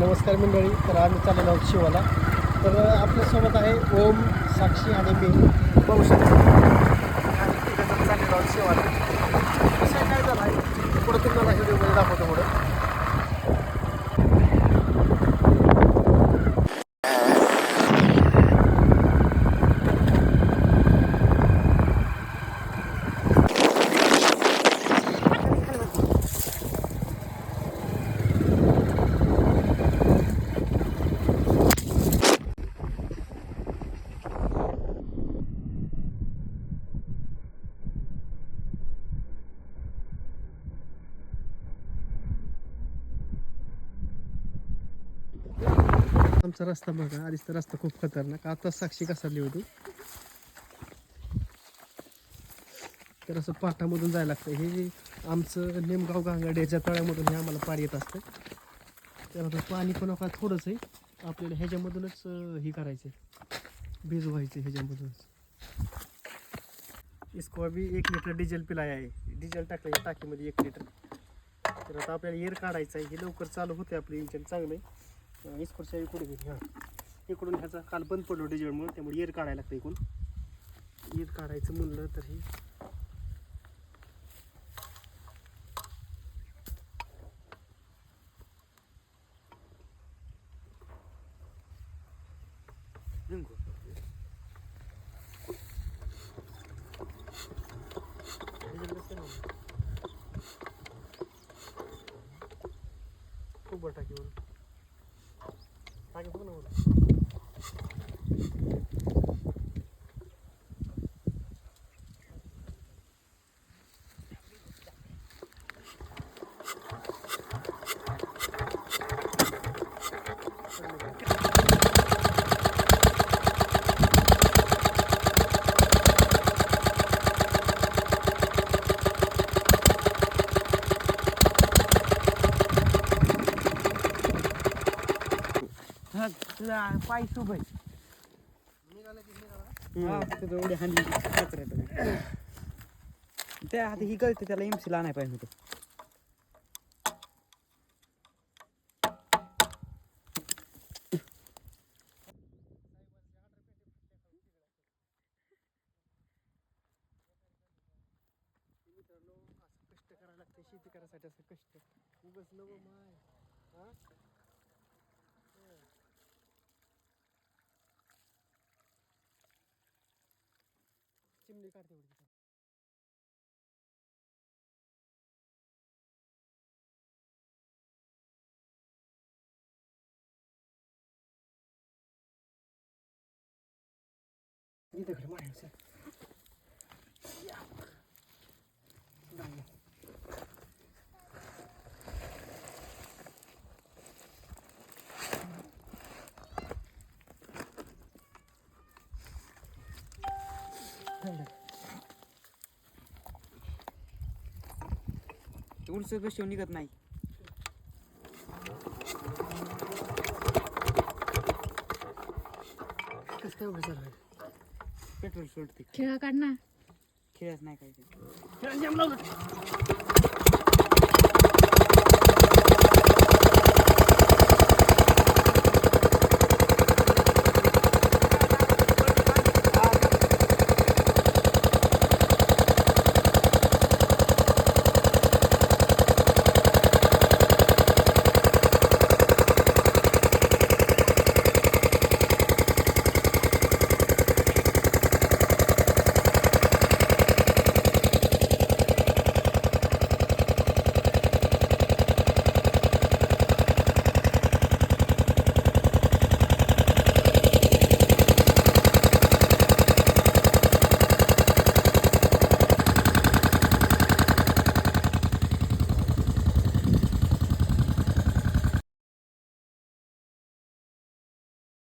नमस्कार मंडळी तर आम्ही चाललेलो आहोत शिवाला. तर आपल्यासोबत आहे ओम साक्षी आणि मी पाहू शकतो आमचा रस्ता बघा आधीच तर रस्ता खूप खतरनाक. आता साक्षी कसाली होती तर असं पाठामधून जायला लागतं. हे आमचं नेमगाव गांगाड्याच्या तळ्यामधून हे आम्हाला पाणी येत असतं. तर आता पाणी पण का थोडंच आहे. आपल्याला ह्याच्यामधूनच हे करायचं भिजवायचं ह्याच्यामधूनच. इसको बी एक लिटर डिझेल पिलाय आहे. डिझेल टाकलं टाकीमध्ये एक लिटर. तर आता आपल्याला एअर काढायचं आहे. हे लवकर चालू होते आपलं इंजन चांगलं आहे इस्कोरच्या इकडे गेली हां इकडून ह्याचा काल बंद पडलो डिझेलमुळे त्यामुळे एअर काढायला लागतं इकडून. एअर काढायचं म्हणलं तर. हे डिझेल नसतं ना. खूप बरं Lagi 走 पाय आहे. हानी त्या आता ही कळते त्याला एमसी ला नाही पाहिजे होतं. असं कष्ट करायला लागते शेती करायसाठी असं कष्ट. उगच नव माय. हं. चिमणी काढते एवढी तिथं. इथं घड मारायचं उलस कशी निघत नाही. पेट्रोल सोडते. खेळा काढ ना. खेळत नाही काय